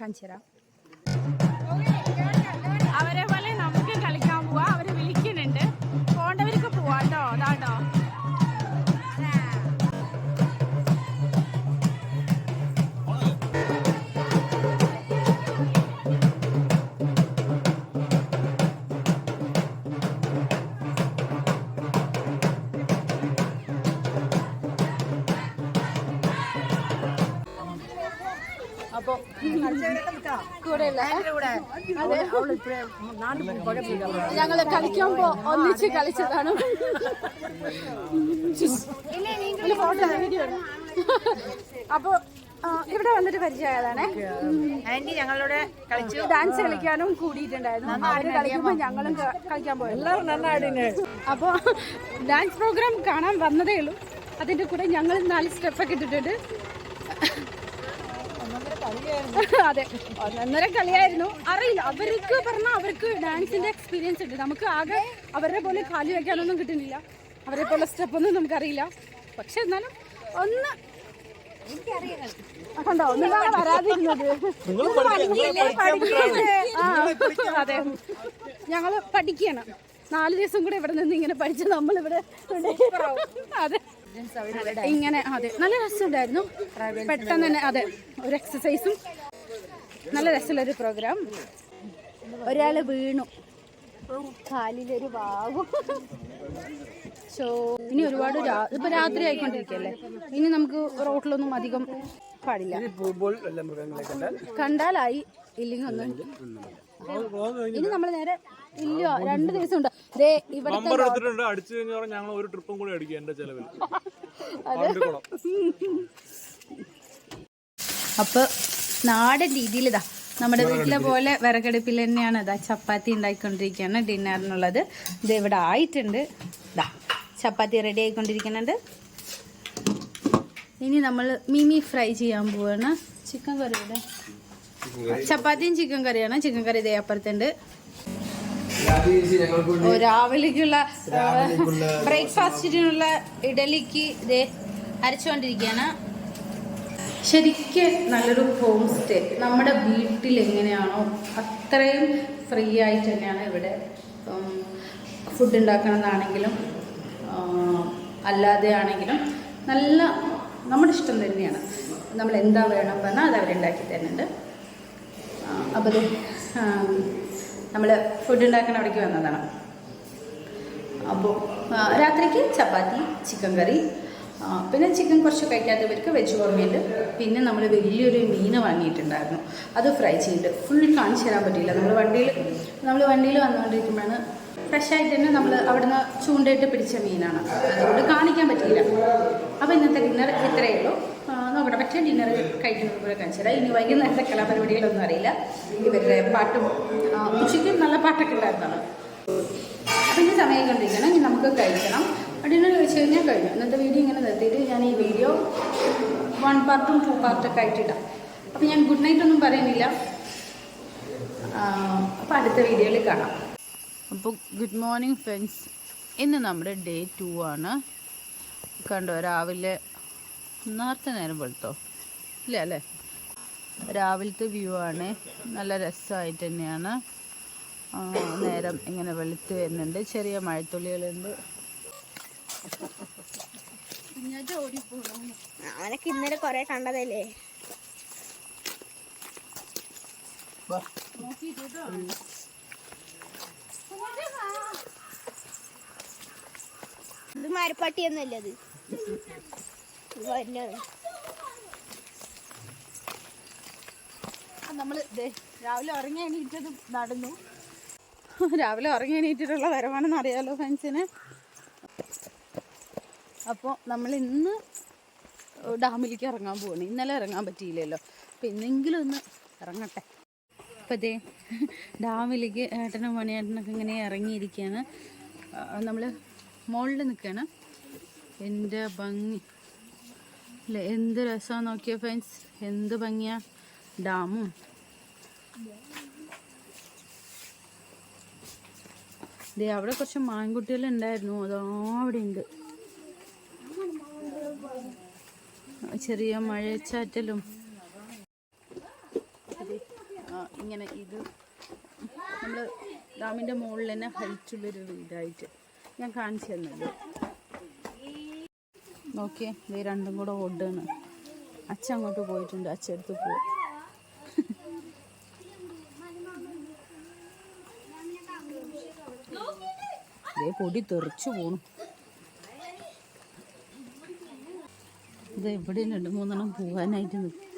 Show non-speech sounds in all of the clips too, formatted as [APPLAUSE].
കാണിച്ചു തരാം അവരെ ഞങ്ങൾ കളിക്കുമ്പോ ഒന്നിച്ച് കളിച്ചതാണ്. ഒരു ഫോട്ടോ വീഡിയോ അപ്പൊ ഇവിടെ വന്നിട്ട് പരിചയമായതാണേ ആന്റി ഞങ്ങളോട് കളിച്ചു. ഡാൻസ് കളിക്കാനും കൂടിയിട്ടുണ്ടായിരുന്നു. കളിക്കുമ്പോ ഞങ്ങളും കളിക്കാൻ പോയി. എല്ലാവരും നന്നാടിന് അപ്പൊ ഡാൻസ് പ്രോഗ്രാം കാണാൻ വന്നതേ ഉള്ളൂ. അതിന്റെ കൂടെ ഞങ്ങൾ നാല് സ്റ്റെപ്പൊക്കെ ഇട്ടിട്ടുണ്ട്. അതെ. ഒന്നൊന്നര കളിയായിരുന്നു. അറിയില്ല. അവർക്ക് പറഞ്ഞാൽ അവർക്ക് ഡാൻസിന്റെ എക്സ്പീരിയൻസ് ഉണ്ട്. നമുക്ക് ആകെ അവരുടെ പോലെ കാലി വയ്ക്കാനൊന്നും കിട്ടുന്നില്ല. അവരെ പോലെ സ്റ്റെപ്പ് സ്റ്റെപ്പൊന്നും നമുക്കറിയില്ല. പക്ഷെ എന്നാലും ഒന്ന് കണ്ടോ? വരാതിരുന്നത്. അതെ. ഞങ്ങൾ പഠിക്കണം നാല് ദിവസം കൂടെ ഇവിടെ നിന്ന് ഇങ്ങനെ പഠിച്ച് നമ്മളിവിടെ അതെ. ഇങ്ങനെ അതെ നല്ല രസമുണ്ടായിരുന്നു. പെട്ടെന്ന് തന്നെ അതെ ഒരു എക്സസൈസും നല്ല രസമുള്ള ഒരു പ്രോഗ്രാം ഒരാൾ വീണു. കാലിലൊരു വാവും. സോ ഇനി ഒരുപാട് ഇപ്പൊ രാത്രി ആയിക്കൊണ്ടിരിക്കല്ലേ ഇനി നമുക്ക് റോട്ടിലൊന്നും അധികം പാടില്ല. കണ്ടാലായി. ഇല്ലെങ്കിൽ ഒന്നും. ഇനി നമ്മൾ നേരെ ഇല്ല രണ്ട് ദിവസം ഉണ്ട് ദേ ഇവിടുത്തെ നമ്പർ എടുത്തിട്ടുണ്ട് അടിച്ചു കഴിഞ്ഞാൽ ഞങ്ങൾ ഒരു ട്രിപ്പും കൂടി അടിക്കും എന്റെ ചെലവിൽ അപ്പൊ നാടൻ രീതിയിൽ ഇതാ നമ്മുടെ വീട്ടിലെ പോലെ വിറകടുപ്പിൽ തന്നെയാണ് ഇതാ ചപ്പാത്തി ഉണ്ടാക്കിക്കൊണ്ടിരിക്കുകയാണ് ഡിന്നറിനുള്ളത്. ഇത് ഇവിടെ ആയിട്ടുണ്ട്. ഇതാ ചപ്പാത്തി റെഡി ആയിക്കൊണ്ടിരിക്കുന്നുണ്ട്. ഇനി നമ്മൾ മിമി ഫ്രൈ ചെയ്യാൻ പോവാണ്. ചിക്കൻ കറിയുടെ ചപ്പാത്തിയും ചിക്കൻ കറിയാണ്. ചിക്കൻ കറി ഇതേ അപ്പുറത്തുണ്ട്. രാവിലേക്കുള്ള ബ്രേക്ക്ഫാസ്റ്റിനുള്ള ഇഡലിക്ക് ഇതേ അരച്ചുകൊണ്ടിരിക്കുകയാണ്. ശരിക്കും നല്ലൊരു ഹോം സ്റ്റേ നമ്മുടെ വീട്ടിൽ എങ്ങനെയാണോ അത്രയും ഫ്രീ ആയിട്ട് തന്നെയാണ് ഇവിടെ ഫുഡ് ഉണ്ടാക്കണമെന്നാണെങ്കിലും അല്ലാതെ ആണെങ്കിലും നല്ല നമ്മുടെ ഇഷ്ടം തന്നെയാണ്. നമ്മൾ എന്താ വേണം പറഞ്ഞാൽ അത് അവരുണ്ടാക്കി തരുന്നുണ്ട് അപ്പോൾ നമ്മൾ ഫുഡ് ഉണ്ടാക്കുന്ന അവിടേക്ക് വന്നതാണ്. അപ്പോൾ രാത്രിക്ക് ചപ്പാത്തി ചിക്കൻ കറി പിന്നെ ചിക്കൻ കുറച്ച് കഴിക്കാത്തവർക്ക് വെജ് ഓർമ്മയുണ്ട്. പിന്നെ നമ്മൾ വലിയൊരു മീൻ വാങ്ങിയിട്ടുണ്ടായിരുന്നു. അത് ഫ്രൈ ചെയ്തിട്ട് ഫുൾ കാണിച്ചു തരാൻ പറ്റിയില്ല. നമ്മൾ വണ്ടിയിൽ നമ്മൾ വണ്ടിയിൽ വന്നുകൊണ്ടിരിക്കുമ്പോഴാണ് ഫ്രഷ് ആയിട്ട് തന്നെ നമ്മൾ അവിടുന്ന് ചൂണ്ടയിട്ട് പിടിച്ച മീനാണ്. അതുകൊണ്ട് കാണിക്കാൻ പറ്റിയില്ല. അപ്പോൾ ഇന്നത്തെ ഡിന്നർ ഇത്രയേ ഉള്ളൂ. ആ, പറ്റിയ ഡിന്നർ കഴിക്കുന്നത് പോലെ കാണിച്ചു തരാം. ഇനി വൈകുന്നേരത്തെ കലാപരിപാടികളൊന്നും അറിയില്ല. ഇവരുടെ പാട്ടും ഉച്ചയ്ക്കും നല്ല പാട്ടൊക്കെ ഉണ്ടായിരുന്നതാണ്. ഇനി സമയം കണ്ടിരിക്കണം. ഇനി നമുക്ക് കഴിക്കണം. ഡിന്നർ കഴിച്ച് കഴിഞ്ഞാൽ കഴിഞ്ഞു ഇന്നത്തെ വീഡിയോ ഇങ്ങനെ നിർത്തിയിട്ട് ഞാൻ ഈ വീഡിയോ വൺ പാർട്ടും ടു പാർട്ടൊക്കെ ആയിട്ടിടാം അപ്പം ഞാൻ ഗുഡ് നൈറ്റ് ഒന്നും പറയുന്നില്ല. അപ്പോൾ അടുത്ത വീഡിയോയിൽ കാണാം. അപ്പോൾ ഗുഡ് മോർണിംഗ് ഫ്രണ്ട്സ് ഇന്ന് നമ്മുടെ ഡേ ടു ആണ്. കണ്ടോ രാവിലെ നേരത്തെ നേരം വെളുത്തോ? ഇല്ല അല്ലേ? രാവിലത്തെ വ്യൂ ആണ്. നല്ല രസമായിട്ട് തന്നെയാണ്. നേരം ഇങ്ങനെ വെളുത്ത് വരുന്നുണ്ട്. ചെറിയ മഴത്തുള്ളികളുണ്ട്. അവനൊക്കെ ഇന്നലെ കൊറേ കണ്ടതല്ലേ? ഇത് മരപ്പട്ടിയൊന്നുമല്ല അത്? വരുന്നത് നമ്മൾ രാവിലെ ഉറങ്ങി എണീറ്റത് നടന്നു. [LAUGHS] രാവിലെ ഉറങ്ങി എണീറ്റിട്ടുള്ള വരവാണെന്ന് അറിയാലോ ഫ്രണ്ട്സിന്. അപ്പോൾ നമ്മൾ ഇന്ന് ഡാമിലേക്ക് ഇറങ്ങാൻ പോവാണ്. ഇന്നലെ ഇറങ്ങാൻ പറ്റിയില്ലല്ലോ. അപ്പം ഇന്നെങ്കിലും ഒന്ന് ഇറങ്ങട്ടെ. അപ്പം അതേ [LAUGHS] ഡാമിലേക്ക് ഏട്ടനും മണിയേട്ടനൊക്കെ ഇങ്ങനെ ഇറങ്ങിയിരിക്കുകയാണ് നമ്മൾ മുകളിൽ നിൽക്കുകയാണ് എന്റെ ഭംഗി. അല്ലേ എന്ത് രസമാണ് നോക്കിയ ഫ്രണ്ട്സ് എന്ത് ഭംഗിയാ? ഡാമും. ദേ അവിടെ കുറച്ച് മാൻകുട്ടികൾ ഉണ്ടായിരുന്നു. അതോ അവിടെ ഉണ്ട്. ചെറിയ മഴച്ചാറ്റലും. ഇങ്ങനെ ഇത്. നമ്മൾ ഡാമിന്റെ മുകളിൽ തന്നെ ഹൈറ്റുള്ളൊരു വീടായിട്ട് ഞാൻ കാണിച്ചു തന്നത്. നോക്കിയേ ഇത് രണ്ടും കൂടെ ഓടുകയാണ്. അച്ഛൻ അങ്ങോട്ട് പോയിട്ടുണ്ട് അച്ഛൻ അടുത്ത് പോകും ദേ പൊടി തെറിച്ചു പോണു. ഇത് എവിടെ രണ്ട് മൂന്നെണ്ണം പോകാനായിട്ട് നിൽക്കും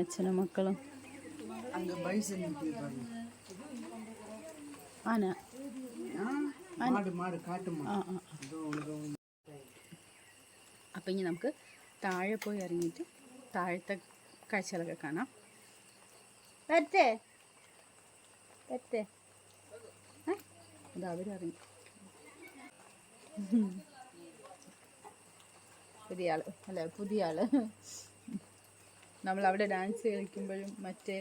അച്ഛനും മക്കളും. ആന. അപ്പം ഇനി നമുക്ക് താഴെ പോയി ഇറങ്ങിയിട്ട് താഴത്തെ കാഴ്ചകളൊക്കെ കാണാം. വരത്തേ വരട്ടെ? അത് അവരറിയും പുതിയ ആൾ അല്ല പുതിയ ആൾ നമ്മൾ അവിടെ ഡാൻസ് കളിക്കുമ്പോഴും മറ്റേ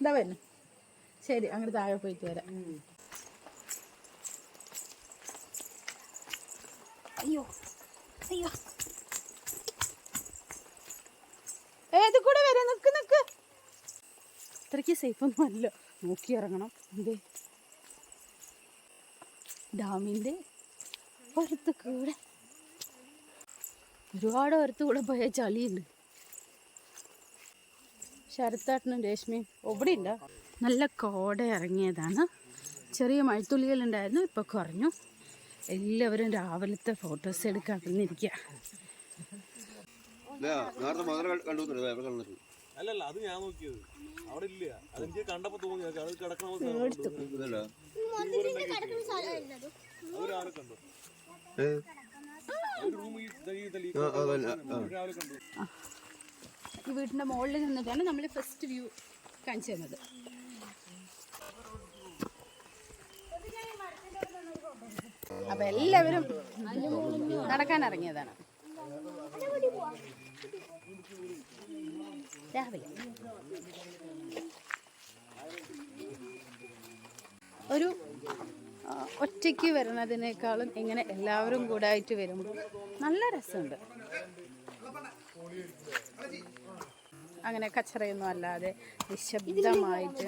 എന്താ പറയുന്നത് ശരി അങ്ങോട്ട് താഴെ പോയിട്ട് വരാം. അയ്യോ അയ്യോ. ഏത് കൂടെ വരെ. നിക്ക് നിക്ക്. അത്രയ്ക്ക് സേഫ് ഒന്നും അല്ല. നോക്കി ഇറങ്ങണം. എന്തേ? ഡാമിന്റെ പുറത്ത് കൂടെ. ഒരുപാട് പുറത്ത് കൂടെ പോയ ചളിയുണ്ട്. ശരത്താട്ടനും രേഷ്മയും. ഉണ്ടോ? നല്ല കോട ഇറങ്ങിയതാണ്. ചെറിയ മഴത്തുള്ളികളുണ്ടായിരുന്നു ഇപ്പോൾ കുറഞ്ഞു. എല്ലാവരും രാവിലത്തെ ഫോട്ടോസ് എടുക്കാൻ വന്നിരിക്കുക അല്ലല്ല അത് ഞാൻ നോക്കിയത്. അവിടെ ഇല്ല. കണ്ടപ്പോ തോന്നി. അത് കിടക്കണ അവരാരെ കണ്ടു. ഈ മുകളിൽ നിന്നിട്ടാണ് നമ്മൾ ഫസ്റ്റ് വ്യൂ കാണിച്ചു തന്നത്. അപ്പം എല്ലാവരും നടക്കാൻ ഇറങ്ങിയതാണ് രാവിലെ ഒരു ഒറ്റയ്ക്ക് വരുന്നതിനേക്കാളും ഇങ്ങനെ എല്ലാവരും കൂടായിട്ട് വരുമ്പോൾ നല്ല രസമുണ്ട്. അങ്ങനെ കച്ചറയൊന്നും അല്ലാതെ നിശബ്ദമായിട്ട്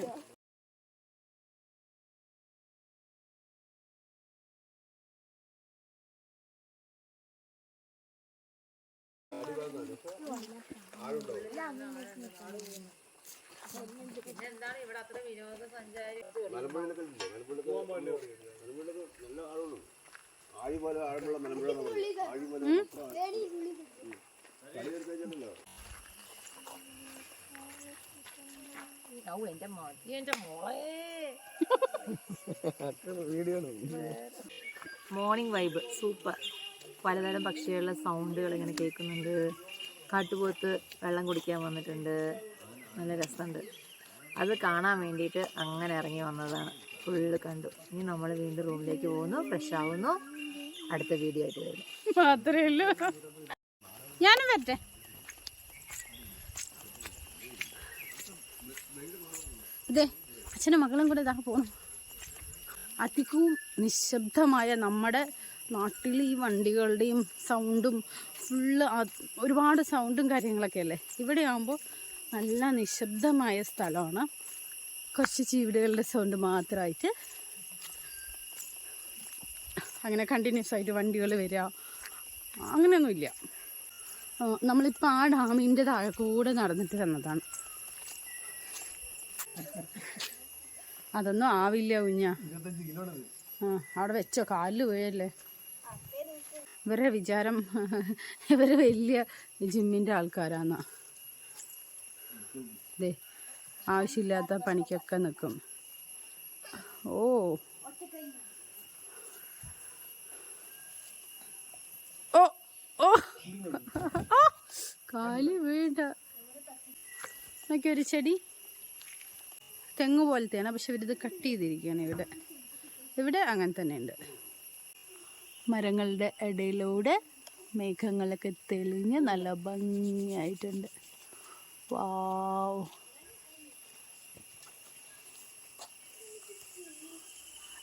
നല്ല ആളുള്ളൂ ആഴിമല ആഴമുള്ള Malampuzha video morning vibe super പലതരം പക്ഷികളുടെ സൗണ്ടുകൾ ഇങ്ങനെ കേൾക്കുന്നുണ്ട്. കാട്ടുപോത്ത് വെള്ളം കുടിക്കാൻ വന്നിട്ടുണ്ട്. നല്ല രസമുണ്ട്. അത് കാണാൻ വേണ്ടിയിട്ട് അങ്ങനെ ഇറങ്ങി വന്നതാണ്. ഫുള്ള് കണ്ടു. ഇനി നമ്മൾ വീണ്ടും റൂമിലേക്ക് പോകുന്നു. ഫ്രഷ് ആവുന്നു. അടുത്ത വീഡിയോ ആയിട്ട് വരും. മാത്രമേ ഉള്ളൂ. ഞാനും വരട്ടെ. അതെ അച്ഛനും മകളും കൂടെ ഇതാ പോകണം അധികവും നിശബ്ദമായ നമ്മുടെ നാട്ടിൽ ഈ വണ്ടികളുടെയും സൗണ്ടും ഫുള്ള് ഒരുപാട് സൗണ്ടും കാര്യങ്ങളൊക്കെ അല്ലേ? ഇവിടെ ആകുമ്പോൾ നല്ല നിശബ്ദമായ സ്ഥലമാണ്. കുറച്ച് ചീവിടുകളുടെ സൗണ്ട് മാത്രമായിട്ട് അങ്ങനെ കണ്ടിന്യൂസ് ആയിട്ട് വണ്ടികൾ വരിക അങ്ങനെയൊന്നുമില്ല. നമ്മളിപ്പോൾ ആ ഡാമിന്റെ താഴെ കൂടെ നടന്നിട്ട് വന്നതാണ്. അതൊന്നും ആവില്ല കുഞ്ഞ. ആ അവിടെ വെച്ചോ? കാലിൽ വീഴല്ലേ ഇവരെ വിചാരം [LAUGHS] ഇവർ വലിയ ജിമ്മിന്റെ ആൾക്കാരാന്നാ. ദേ ആവശ്യമില്ലാത്ത പണിക്കൊക്കെ നിൽക്കും ഓ. ഓ ഓ. വീണ്ട. നോക്കി ഒരു ചെടി. തെങ്ങ് പോലത്തെയാണ് പക്ഷെ ഇവരിത് കട്ട് ചെയ്തിരിക്കുകയാണ് ഇവിടെ. ഇവിടെ അങ്ങനെ തന്നെ ഉണ്ട് മരങ്ങളുടെ ഇടയിലൂടെ മേഘങ്ങളൊക്കെ തെളിഞ്ഞ് നല്ല ഭംഗിയായിട്ടുണ്ട്. വാവ്.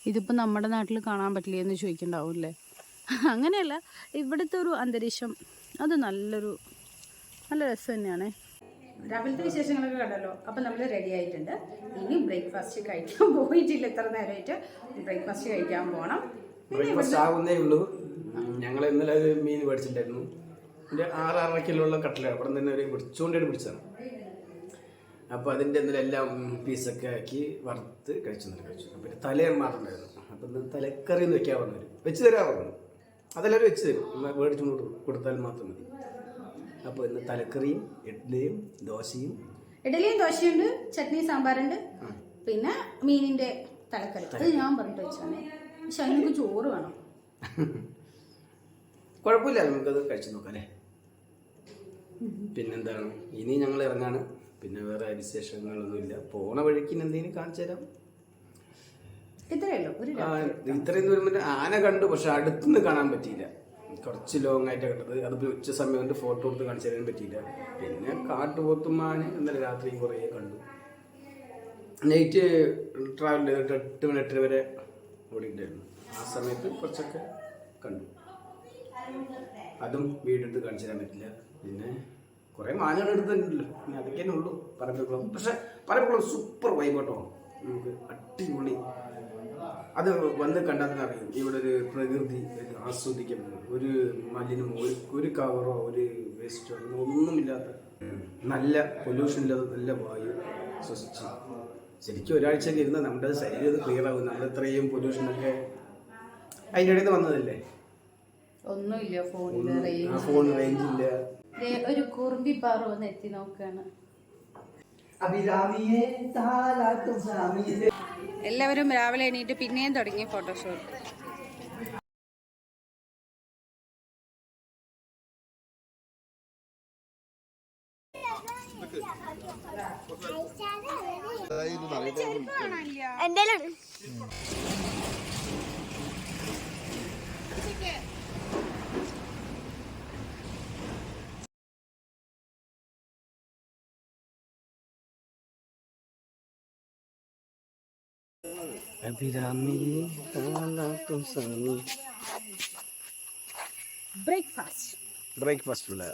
ഇതിപ്പോൾ നമ്മുടെ നാട്ടിൽ കാണാൻ പറ്റില്ല എന്ന് ചോദിക്കണ്ടാവില്ലേ? അങ്ങനെയല്ല ഇവിടുത്തെ ഒരു അന്തരീക്ഷം അത് നല്ലൊരു നല്ല രസം തന്നെയാണേ. രാവിലത്തെ വിശേഷങ്ങളൊക്കെ കണ്ടല്ലോ അപ്പം നമ്മൾ റെഡി ആയിട്ടുണ്ട്. ഇനി ബ്രേക്ക്ഫാസ്റ്റ് കഴിക്കാൻ പോയിട്ടില്ല ഇത്ര നേരമായിട്ട് ബ്രേക്ക്ഫാസ്റ്റ് കഴിക്കാൻ പോകണം ബ്രേക്ക്ഫാസ്റ്റ് ആവുന്നേ ഉള്ളൂ. ഞങ്ങൾ ഇന്നലെ ഒരു മീൻ മേടിച്ചിട്ടുണ്ടായിരുന്നു. എന്റെ ആറ് ആറര കിലോ ഉള്ള കട്ടിലാണ്. അവിടെ തന്നെ ഒരു പിടിച്ചുകൊണ്ടായിട്ട് പിടിച്ചതാണ്. അപ്പോൾ അതിന്റെ ഇന്നലെ എല്ലാം പീസൊക്കെ ആക്കി വറുത്ത് കഴിച്ചു നല്ല കഴിച്ചു. അപ്പോൾ തലയും അപ്പോൾ ഇന്ന് തലക്കറി എന്ന് വെക്കാൻ പറഞ്ഞു. വെച്ച് തരാൻ പറഞ്ഞു. അതെല്ലാവരും വെച്ച് തരും. നമ്മൾ മേടിച്ചു കൊണ്ട് കൊടുത്താൽ മാത്രം മതി. അപ്പോൾ ഇന്ന് തലക്കറിയും ഇഡ്ഡലിയും ദോശയും. ഇഡലിയും ദോശയുണ്ട് ചട്നി സാമ്പാറുണ്ട്. പിന്നെ മീനിന്റെ തലക്കറി. അത് ഞാൻ പറഞ്ഞിട്ട് വെച്ചാണ് പക്ഷെ അതിനൊക്കെ ചോറ് വേണം. കുഴപ്പമില്ല നമുക്കത് കഴിച്ചു നോക്കാം അല്ലേ പിന്നെന്താണ്? ഇനി ഞങ്ങൾ ഇറങ്ങാണ്. പിന്നെ വേറെ വിശേഷങ്ങളൊന്നുമില്ല. പോണ വഴിക്ക് എന്തെങ്കിലും കാണിച്ചു തരാം. ഇത്രയും ദൂരം ആന കണ്ടു പക്ഷെ അടുത്തുനിന്ന് കാണാൻ പറ്റിയില്ല. കുറച്ച് ലോങ് ആയിട്ട് കണ്ടത്. അത് ഉച്ച സമയം കൊണ്ട് ഫോട്ടോ എടുത്ത് കാണിച്ചു തരാൻ പറ്റിയില്ല. പിന്നെ കാട്ടുപോത്തും ആന ഇന്നലെ രാത്രി കുറേ കണ്ടു. നൈറ്റ് ട്രാവൽ ചെയ്തിട്ട് എട്ട് മണി എട്ടര വരെ ഓടിയിട്ടുണ്ടായിരുന്നു ആ സമയത്ത് കുറച്ചൊക്കെ കണ്ടു. അതും വീടെടുത്ത് കാണിച്ചു തരാൻ പറ്റില്ല. പിന്നെ കുറേ മാനകൾ എടുത്തിട്ടുണ്ടല്ലോ പിന്നെ അതൊക്കെ തന്നെ ഉള്ളൂ. പറമ്പിക്കുളം പക്ഷെ പറമ്പിക്കുളം സൂപ്പർ വൈബ് കേട്ടോ നമുക്ക് അടിപൊളി. അത് വന്ന് അറിയും. ഇവിടെ ഒരു പ്രകൃതി പറ്റും. ഒരു മലിനം ഒരു ഒരു കവറോ ഒരു വേസ്റ്റോ ഒന്നുമില്ലാത്ത നല്ല പൊല്യൂഷൻ ഇല്ലാത്ത നല്ല വായു ശ്വസിച്ച് ശരിക്കും ഒരാഴ്ചയൊക്കെ ഇരുന്ന് നമ്മുടെ ശരീരം ക്ലിയർ ആവും. നമ്മൾ ഇത്രയും പൊല്യൂഷനൊക്കെ അതിന്റെ ഇടയിൽ വന്നതല്ലേ? ഒന്നുമില്ല ഫോണിൽ ആ ഫോൺ റേഞ്ച് ഇല്ല. ഒരു കുറുമ്പി പാറ വന്ന് എത്തി നോക്കാണ്. എല്ലാവരും രാവിലെ എണീറ്റ് പിന്നെയും തുടങ്ങി ഫോട്ടോഷൂട്ട് എന്തേലും സ്വാമി. ബ്രേക്ക്ഫാസ്റ്റ് ബ്രേക്ക്ഫാസ്റ്റുള്ള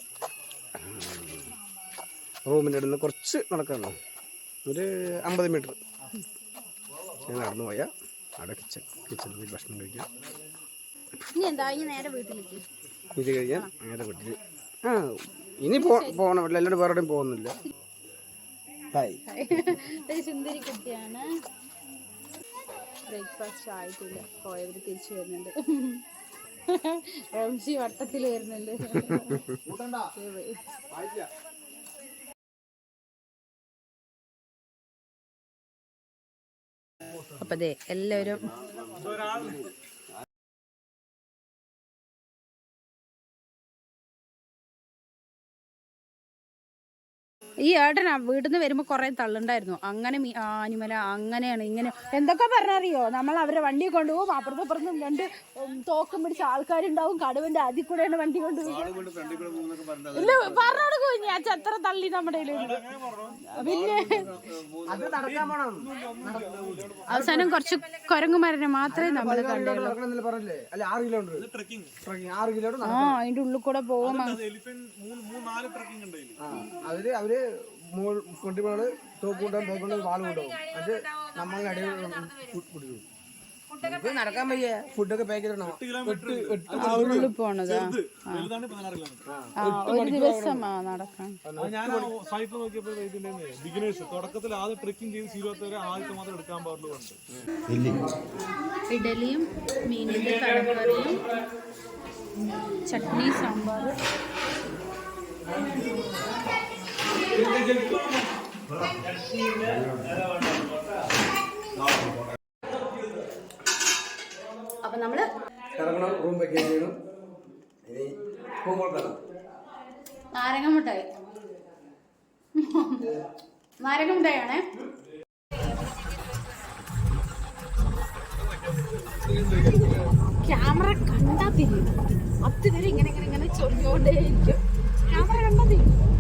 റൂമിന്റെ അടുത്ത് കുറച്ച് നടക്കാനുള്ളൂ. ഒരു അമ്പത് മീറ്റർ. ഞാൻ നടന്നു പോയാൽ അവിടെ കിച്ചൺ കിച്ചണിൽ പോയി ഭക്ഷണം കഴിക്കാം. ഇനി എന്താ? ഇനി നേരെ വീട്ടിലേക്ക്. ഇത് കഴിയാൻ നേരെ വീട്ടിൽ. ആ ഇനി പോ പോകണം എല്ലാവരും വേറെ എവിടെയും പോകുന്നില്ല. ഹായ് സുന്ദരി കുട്ടിയാണ്. ബ്രേക്ക്ഫാസ്റ്റ് ആയിട്ടില്ല. പോയവർ തിരിച്ചു വരുന്നുണ്ട്. റംസി വട്ടത്തിൽ വരുന്നുണ്ട്. അപ്പൊ അതെ എല്ലാവരും ഈ ഏട്ടനാ വീട്ടിൽ നിന്ന് വരുമ്പോൾ കുറെ തള്ളുണ്ടായിരുന്നു. അങ്ങനെ ആനിമല അങ്ങനെയാണ് ഇങ്ങനെ. എന്തൊക്കെ പറഞ്ഞറിയോ? നമ്മൾ അവരെ വണ്ടി കൊണ്ടുപോകും അപ്പുറത്തും രണ്ട് തോക്കം പിടിച്ച ആൾക്കാരുണ്ടാവും കടുവന്റെ അതിൽ കൂടെയാണ് വണ്ടി കൊണ്ടുപോകും ഇല്ല പറഞ്ഞു ഞാൻ എത്ര തള്ളി നമ്മുടെ. പിന്നെ അത് നടക്കാൻ പോണം. അവസാനം കുറച്ച് കുരങ്ങുമരനെ മാത്രമേ നമ്മൾ കണ്ടുള്ളൂ. ആ അതിന്റെ ഉള്ളിൽ കൂടെ പോകും അവർ മോൾ കൊണ്ടുപോയി തോക്ക് കൊണ്ടുപോകും തോക്ക് കൊണ്ട് വാൾ കൊണ്ടുപോകും. അത് നമ്മളെ ഇടയിൽ കുടിക്കും. നമുക്ക് നടക്കാൻ വയ്യ? ഫുഡൊക്കെ പാക്ക് ആ. ഉള്ളിൽ പോണതാ ഒരു ദിവസം ആ നടക്കാൻ. ഞാൻ സൈറ്റ് നോക്കിയപ്പോൾ ബിഗിനേഴ്സ് തുടക്കത്തിൽ ആദ്യം ട്രക്കിംഗ് ചെയ്ത് സീരോത്ത് വരെ ആദ്യത്തെ മാത്രം എടുക്കാൻ പാടുള്ളൂ ഇഡലിയും മീനിന്റെ തലക്കറിയും ചട്നി സാമ്പാർ അപ്പൊ നമ്മൾ ഇറങ്ങണം റൂം പാക്ക് ചെയ്യണം ഇനി പോകുമ്പോൾ നാരങ്ങ മുട്ടായി നാരങ്ങ മുട്ടായാണേ ക്യാമറ കണ്ടാ തിരിയും. അതുവരെ ഇങ്ങനെ ഇങ്ങനെ ഇങ്ങനെ ചൊല്ലിക്കൊണ്ടേയിരിക്കും. ക്യാമറ കണ്ടാ തിരിയും.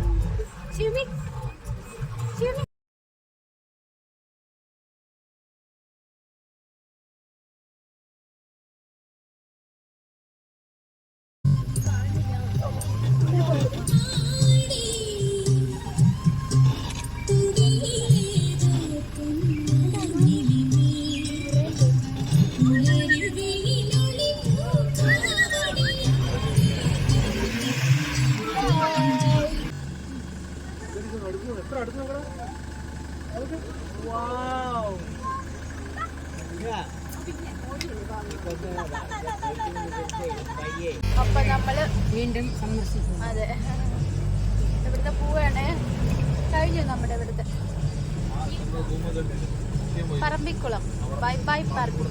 To me. അതെ. ഇവിടുത്തെ പോവാണ്. കഴിഞ്ഞു നമ്മുടെ ഇവിടുത്തെ. പറമ്പിക്കുളം. Bye bye Parambikulam